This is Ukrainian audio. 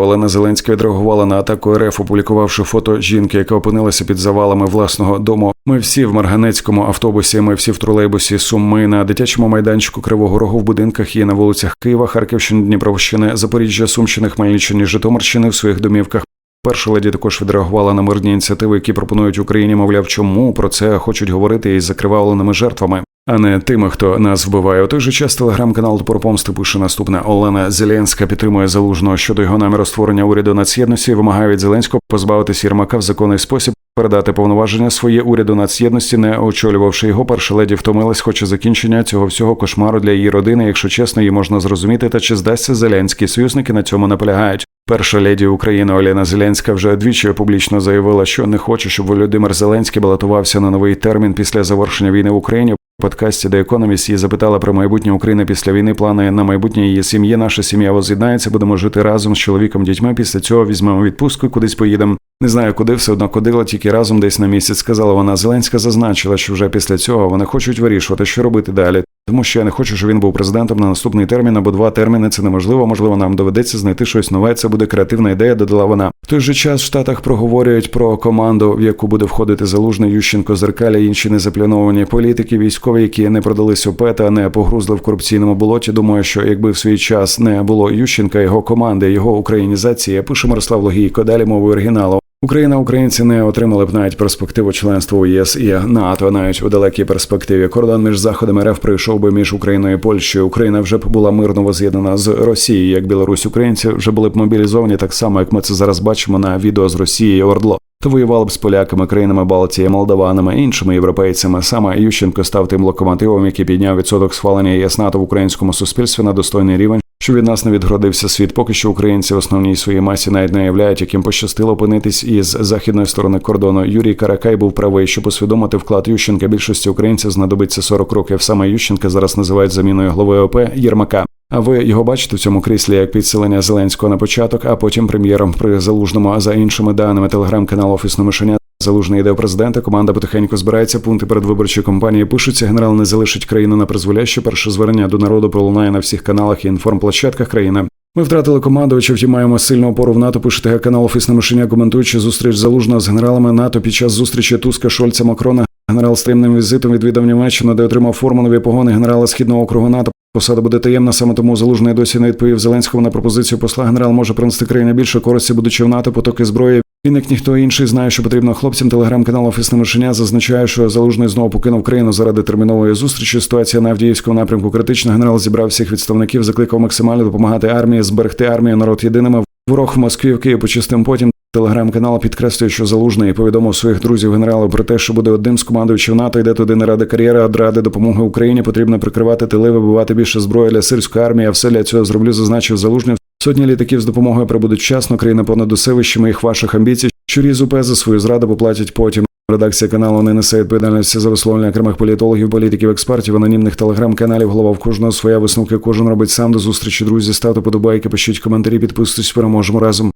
Олена Зеленська відреагувала на атаку РФ, опублікувавши фото жінки, яка опинилася під завалами власного дому. Ми всі в Марганецькому автобусі. Ми всі в тролейбусі. Суми на дитячому майданчику Кривого Рогу в будинках і на вулицях Києва, Харківщини, Дніпровщини, Запоріжжя, Сумщини, Хмельниччини, Житомирщини в своїх домівках. Перша леді також відреагувала на мирні ініціативи, які пропонують Україні. Мовляв, чому про це хочуть говорити із закривавленими жертвами, а не тими, хто нас вбиває. У той же час телеграм-канал «Топор помсти» пише наступне: Олена Зеленська підтримує залужного щодо його наміру створення уряду нацєдності. і Вимагає від Зеленського позбавитися Єрмака в законний спосіб. Передати повноваження своє уряду нацєдності, не очолювавши його, перша леді втомилась, хоче закінчення цього всього кошмару для її родини. Якщо чесно, її можна зрозуміти, та чи здасться Зеленський союзники на цьому наполягають. Перша леді України Олена Зеленська вже двічі публічно заявила, що не хоче, щоб Володимир Зеленський балотувався на новий термін після завершення війни в Україні. Подкасті The Economist її запитала про майбутнє України після війни. Плани на майбутнє її сім'ї. Наша сім'я воз'єднається, будемо жити разом з чоловіком, дітьми. Після цього візьмемо відпустку і кудись поїдемо. Не знаю, куди все одно ходила, тільки разом десь на місяць. Сказала вона. Зеленська зазначила, що вже після цього вони хочуть вирішувати, що робити далі. Тому що я не хочу, щоб він був президентом на наступний термін або два терміни. Це неможливо. Можливо, нам доведеться знайти щось нове. Це буде креативна ідея. Додала вона. В той же час в Штатах проговорюють про команду, в яку буде входити залужний Ющенко, Зеркаля, інші незаплановані політики, військові, які не продались ОП та не погрузли в корупційному болоті. Думаю, що якби в свій час не було Ющенка, його команди, його українізації, пише Мирослав Логійко. Далі мовою оригіналу. Україна, українці не отримали б навіть перспективу членства у ЄС і НАТО, навіть у далекій перспективі. Кордон між заходами РФ прийшов би між Україною і Польщею. Україна вже б була мирно воз'єднана з Росією, як Білорусь. Українці вже були б мобілізовані так само, як ми це зараз бачимо на відео з Росією Ордло. То воювали б з поляками, країнами Балтії, молдаванами, іншими європейцями. Саме Ющенко став тим локомотивом, який підняв відсоток схвалення ЄС НАТО в українському суспільстві на достойний рівень. Що від нас не відгородився світ, поки що українці в основній своїй масі навіть не являють, яким пощастило опинитись із західної сторони кордону. Юрій Каракай був правий, щоб усвідомити вклад Ющенка. Більшості українців знадобиться 40 років. Саме Ющенка зараз називають заміною голови ОП Єрмака. А ви його бачите в цьому кріслі як підсилення Зеленського на початок, а потім прем'єром при залужному. А за іншими даними телеграм-канал Офісне мишеня. Залужний йде президента. Команда потихеньку збирається. Пункти передвиборчої кампанії пишуться. Генерал не залишить країну на призволяще. Перше звернення до народу пролунає на всіх каналах і інформплощадках країни. Ми втратили командувача, втім маємо сильну опору в НАТО. Пише ТГ канал Офісне мишеня, коментуючи зустріч залужного з генералами НАТО під час зустрічі Туска Шольца Макрона. Генерал з таємним візитом відвідав Німеччину, де отримав форму нові погони генерала східного округу НАТО. Посада буде таємна, саме тому залужний досі не відповів Зеленському на пропозицію посла. Генерал може принести країні більше користі, будучи в НАТО, потоки зброї. Він, як ніхто інший, знає, що потрібно хлопцям. Телеграм-канал Офісне мишеня зазначає, що залужний знову покинув країну заради термінової зустрічі. Ситуація на Авдіївському напрямку критична. Генерал зібрав всіх відставників, закликав максимально допомагати армії, зберегти армію, народ єдиними. Ворог в Москві в Київ почистим потім. Телеграм-канал підкреслює, що залужний повідомив своїх друзів генералів про те, що буде одним з командуючів НАТО, йде туди не ради кар'єри, а ради допомоги Україні. Потрібно прикривати тили, вибивати більше зброї для сирської армії. А все для цього зроблю, зазначив залужний. Сотні літаків з допомогою прибудуть вчасно. Країна понад усе їх ваших амбіцій. Щоріз УП за свою зраду поплатять потім. Редакція каналу не несе відповідальності за висловлення окремих політологів, політиків, експертів, анонімних телеграм-каналів. Голова в кожного своя висновки. Кожен робить сам до зустрічі. Друзі, ставте подобайки, пишіть коментарі, підписуйтесь. Переможемо разом.